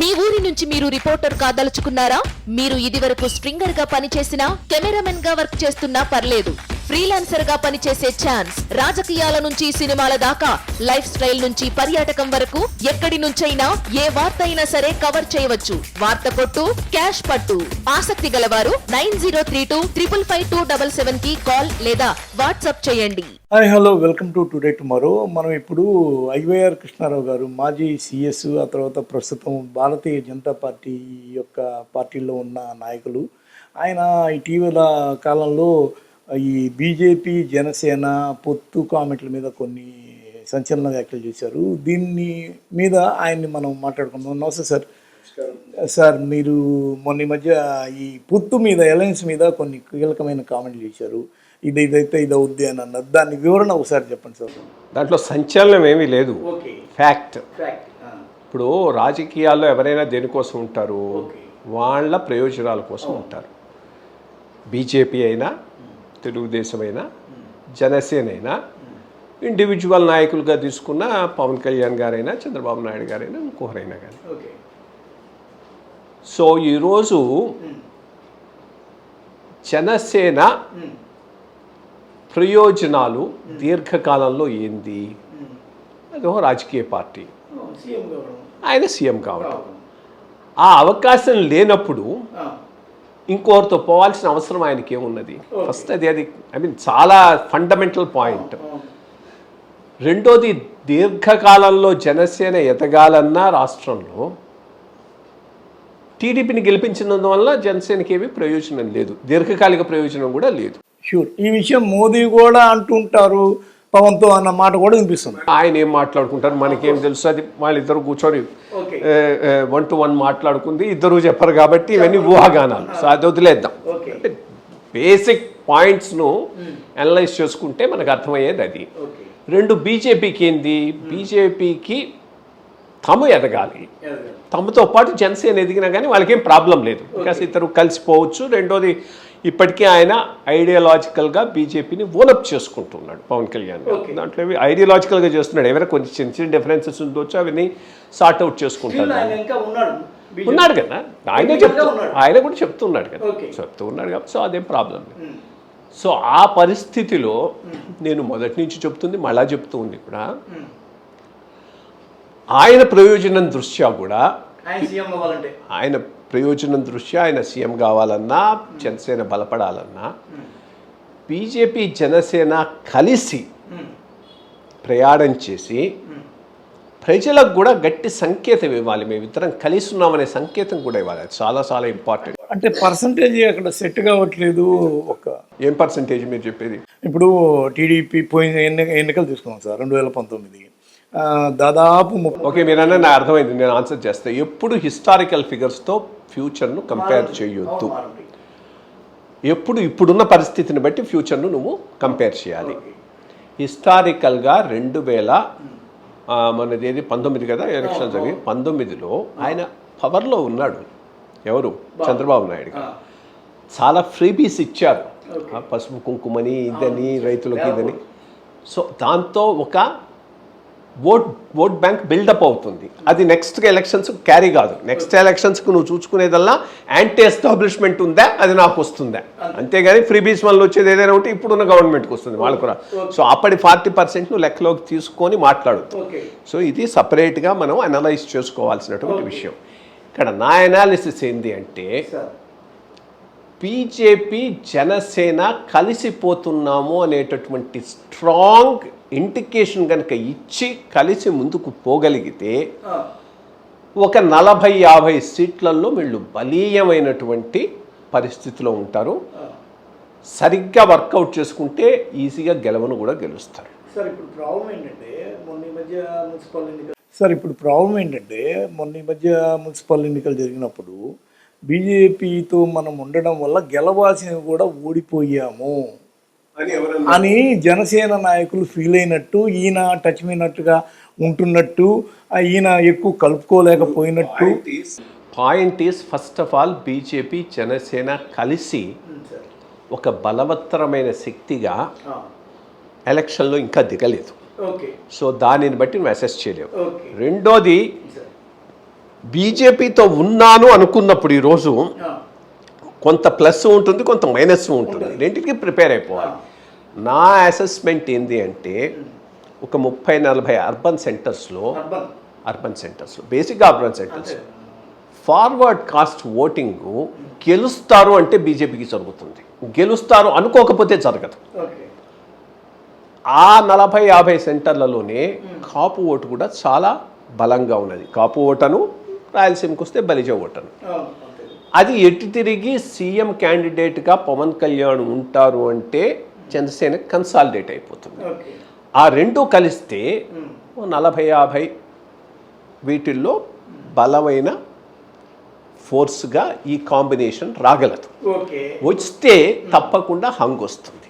మీ ఊరి నుంచి మీరు రిపోర్టర్ కాదలుచుకున్నారా? మీరు ఇదివరకు స్ట్రింగర్గా పనిచేసినా కెమెరామెన్గా వర్క్ చేస్తున్నా పర్లేదు. ఫ్రీలాన్సర్గా పనిచేసే ఛాన్స్. రాజకీయాల నుంచి సినిమాల దాకా లైఫ్ స్టైల్ నుంచి పర్యాటకం వరకు ఎక్కడి నుంచైనా ఏ వార్త అయినా సరే కవర్ చేయవచ్చు. వార్త కొట్టు క్యాష్ పట్టు. ఆసక్తి గలవారు nine zero three two triple five two double సెవెన్కి కాల్ లేదా వాట్సాప్ చేయండి. Hi hello welcome to today tomorrow మనం ఇప్పుడు ఐవైఆర్ కృష్ణారావు గారు మాజీ సిఎస్ ఆ తర్వాత ప్రస్తుతం భారతీయ జనతా పార్టీ యొక్క పార్టీలో ఉన్న నాయకులు. ఆయన ఇటీవల కాలంలో ఈ బీజేపీ జనసేన పొత్తు కామెంట్ల మీద కొన్ని సంచలన వ్యాఖ్యలు చేశారు. దీన్ని మీద ఆయన్ని మనం మాట్లాడుకుందాం. నమస్తే సార్. సార్ మీరు మొన్న ఈ మధ్య ఈ పొత్తు మీద అలయన్స్ మీద కొన్ని కీలకమైన కామెంట్లు చేశారు. ఇది ఇదైతే ఇది అవుద్ది అని అన్నారు. దాని వివరణ ఒకసారి చెప్పండి సార్. దాంట్లో సంచలనం ఏమీ లేదు. ఓకే. ఫ్యాక్ట్. ఇప్పుడు రాజకీయాల్లో ఎవరైనా దేనికోసం ఉంటారు? వాళ్ళ ప్రయోజనాల కోసం ఉంటారు. బీజేపీ అయినా తెలుగుదేశం అయినా జనసేన అయినా ఇండివిజువల్ నాయకులుగా తీసుకున్న పవన్ కళ్యాణ్ గారైనా చంద్రబాబు నాయుడు గారైనా ఇంకొకరైనా కానీ సో ఈరోజు జనసేన ప్రయోజనాలు దీర్ఘకాలంలో ఏంది? అదో రాజకీయ పార్టీ. ఆయన సీఎం కావడం. ఆ అవకాశం లేనప్పుడు ఇంకోరితో పోవాల్సిన అవసరం ఆయనకి ఏమున్నది? ఫస్ట్ అది అది ఐ మీన్ చాలా ఫండమెంటల్ పాయింట్ రెండోది దీర్ఘకాలంలో జనసేన ఎదగాలన్నా రాష్ట్రంలో టీడీపీని గెలిపించినందువల్ల జనసేనకి ఏమీ ప్రయోజనం లేదు. దీర్ఘకాలిక ప్రయోజనం కూడా లేదు. షూర్ ఈ విషయం మోదీ కూడా అంటుంటారు. పవన్తో అన్న మాట కూడా వినిపిస్తుంది. ఆయన ఏం మాట్లాడుకుంటారు? మనకేం తెలుసు? అది వాళ్ళిద్దరు కూర్చొని ఓకే. వన్ టు వన్ మాట్లాడుకుంది. ఇద్దరు చెప్పరు కాబట్టి ఇవన్నీ ఊహాగానాలు. సో అది వదిలేద్దాం. అంటే బేసిక్ పాయింట్స్ను అనలైజ్ చేసుకుంటే మనకు అర్థమయ్యేది అది. ఓకే. రెండు బీజేపీకి ఏంది? బీజేపీకి తమ ఎదగాలి. తమతో పాటు జనసేన ఎదిగినా కానీ వాళ్ళకేం ప్రాబ్లం లేదు. బికాస్ ఇద్దరు కలిసిపోవచ్చు. రెండోది ఇప్పటికీ ఆయన ఐడియాలజికల్గా బీజేపీని ఓనప్ చేసుకుంటున్నాడు పవన్ కళ్యాణ్. దాంట్లో ఐడియాలజికల్గా చేస్తున్నాడు. ఏమైనా కొన్ని చిన్న చిన్న డిఫరెన్సెస్ ఉండొచ్చు అవన్నీ సార్ట్ అవుట్ చేసుకుంటాడు ఉన్నాడు. కదా. ఆయనే చెప్తూ. ఆయన కూడా చెప్తున్నాడు కదా. చెప్తూ ఉన్నాడు కాబట్టి సో అదేం ప్రాబ్లం లేదు. సో ఆ పరిస్థితిలో నేను మొదటి నుంచి చెప్తుంది మళ్ళా చెప్తూ ఉంది కూడా. ఆయన ప్రయోజనం దృష్ట్యా కూడా ఆయన సీఎం అవ్వాలంటే. ఆయన ప్రయోజనం దృష్ట్యా ఆయన సీఎం కావాలన్నా జనసేన బలపడాలన్నా బీజేపీ జనసేన కలిసి ప్రయాణం చేసి ప్రజలకు కూడా గట్టి సంకేతం ఇవ్వాలి. మేమిద్దరం కలిసి ఉన్నామనే సంకేతం కూడా ఇవ్వాలి. అది చాలా చాలా ఇంపార్టెంట్ అంటే పర్సంటేజ్ అక్కడ సెట్ కావట్లేదు ఒక. ఏం పర్సంటేజ్ మీరు చెప్పేది? ఇప్పుడు టీడీపీ పోయిన ఎన్ని ఎన్నికలు తీసుకున్నాం సార్ రెండు వేల పంతొమ్మిది. దాదాపు ఓకే మీరన్నా నాకు అర్థమైంది. నేను ఆన్సర్ చేస్తా. ఎప్పుడు హిస్టారికల్ ఫిగర్స్తో ఫ్యూచర్ను కంపేర్ చేయొద్దు. ఎప్పుడు ఇప్పుడున్న పరిస్థితిని బట్టి ఫ్యూచర్ను నువ్వు కంపేర్ చేయాలి. హిస్టారికల్గా రెండు వేల మనది ఏది? పంతొమ్మిది కదా ఎలక్షన్ జరిగి పంతొమ్మిదిలో ఆయన పవర్లో ఉన్నాడు. ఎవరు? చంద్రబాబు నాయుడు గారు. చాలా ఫ్రీబీస్ ఇచ్చారు. పసుపు కుంకుమని ఇదని రైతులకి ఇదని. సో దాంతో ఒక ఓట్ ఓట్ బ్యాంక్ బిల్డప్ అవుతుంది. అది నెక్స్ట్ ఎలక్షన్స్ క్యారీ కాదు. నెక్స్ట్ ఎలక్షన్స్కి నువ్వు చూసుకునేదల్లా యాంటీ ఎస్టాబ్లిష్మెంట్ ఉందా? అది నాకు వస్తుందా? అంతేగాని ఫ్రీ బీస్ వల్ల వచ్చేది ఏదైనా ఉంటే ఇప్పుడున్న గవర్నమెంట్కి వస్తుంది వాళ్ళకు కూడా సో అప్పటి ఫార్టీ పర్సెంట్ నువ్వు లెక్కలోకి తీసుకొని మాట్లాడుతూ ఓకే. సో ఇది సపరేట్గా మనం అనలైజ్ చేసుకోవాల్సినటువంటి విషయం. ఇక్కడ నా అనాలిసిస్ ఏంటి అంటే బీజేపీ జనసేన కలిసిపోతున్నాము అనేటటువంటి స్ట్రాంగ్ ఇండికేషన్ కనుక ఇచ్చి కలిసి ముందుకు పోగలిగితే ఒక నలభై యాభై సీట్లలో వీళ్ళు బలీయమైనటువంటి పరిస్థితిలో ఉంటారు. సరిగ్గా వర్కౌట్ చేసుకుంటే ఈజీగా గెలవను కూడా గెలుస్తారు. సార్ ఇప్పుడు ప్రాబ్లం ఏంటంటే మొన్న ఈ మధ్య మున్సిపల్ ఎన్నికలు సార్ ఇప్పుడు ప్రాబ్లం ఏంటంటే మొన్న ఈ మధ్య మున్సిపల్ ఎన్నికలు జరిగినప్పుడు బీజేపీతో మనం ఉండడం వల్ల గెలవాల్సినవి కూడా ఓడిపోయాము. అని జనసేన నాయకులు ఫీల్ అయినట్టు ఈయన టచ్ అయినట్టుగా ఉంటున్నట్టు ఈయన ఎక్కువ కలుపుకోలేకపోయినట్టు. Point is first of all BJP Janasena కలిసి ఒక బలవత్తరమైన శక్తిగా ఎలక్షన్లో ఇంకా దిగలేదు. ఓకే సో దానిని బట్టి నువ్వు అసెస్ చేయలేవు. ఓకే రెండోది బీజేపీతో ఉన్నాను అనుకున్నప్పుడు ఈరోజు కొంత ప్లస్ ఉంటుంది కొంత మైనస్ ఉంటుంది. రెండింటికి ప్రిపేర్ అయిపోవాలి. నా అసెస్మెంట్ ఏంది అంటే ఒక ముప్పై నలభై అర్బన్ సెంటర్స్లో అర్బన్. సెంటర్స్లో బేసిక్గా urban centres. Forward caste voting గెలుస్తారు అంటే బీజేపీకి జరుగుతుంది. గెలుస్తారు అనుకోకపోతే జరగదు. ఆ నలభై యాభై సెంటర్లలోనే కాపు ఓటు కూడా చాలా బలంగా ఉన్నది. కాపు ఓటను రాయలసీమకు వస్తే బలిజ ఓటను. అది ఎటు తిరిగి సీఎం క్యాండిడేట్గా పవన్ కళ్యాణ్ ఉంటారు అంటే జనసేన కన్సాలిడేట్ అయిపోతుంది. ఆ రెండు కలిస్తే నలభై యాభై వీటిల్లో బలమైన ఫోర్స్గా ఈ కాంబినేషన్ రాగలదు. వస్తే తప్పకుండా హంగ్ వస్తుంది.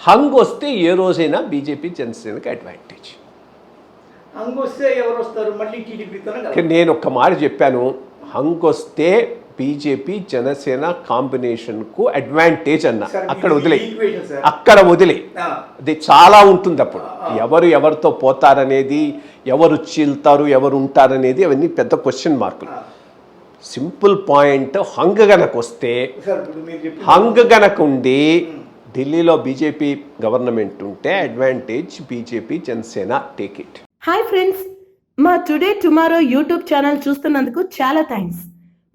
హంగ్ వస్తే ఏ రోజైనా బీజేపీ జనసేనకి అడ్వాంటేజ్ అంగొస్తే ఎవరు వస్తారు? మళ్ళీ నేను ఒక్క మాట చెప్పాను. హంగ్ వస్తే బీజేపీ జనసేన కాంబినేషన్కు అడ్వాంటేజ్ అన్న. అక్కడ వదిలే. అక్కడ వదిలే. అది చాలా ఉంటుంది అప్పుడు. ఎవరు ఎవరితో పోతారనేది ఎవరు చీల్తారు ఎవరు ఉంటారనేది అవన్నీ పెద్ద క్వశ్చన్ మార్కులు సింపుల్ పాయింట్ హంగ్ గనక వస్తే హంగ్ గనక ఉండి ఢిల్లీలో బీజేపీ గవర్నమెంట్ ఉంటే advantage BJP Janasena take it hi friends మా టుడే టుమారో యూట్యూబ్ ఛానల్ చూస్తున్నందుకు చాలా థ్యాంక్స్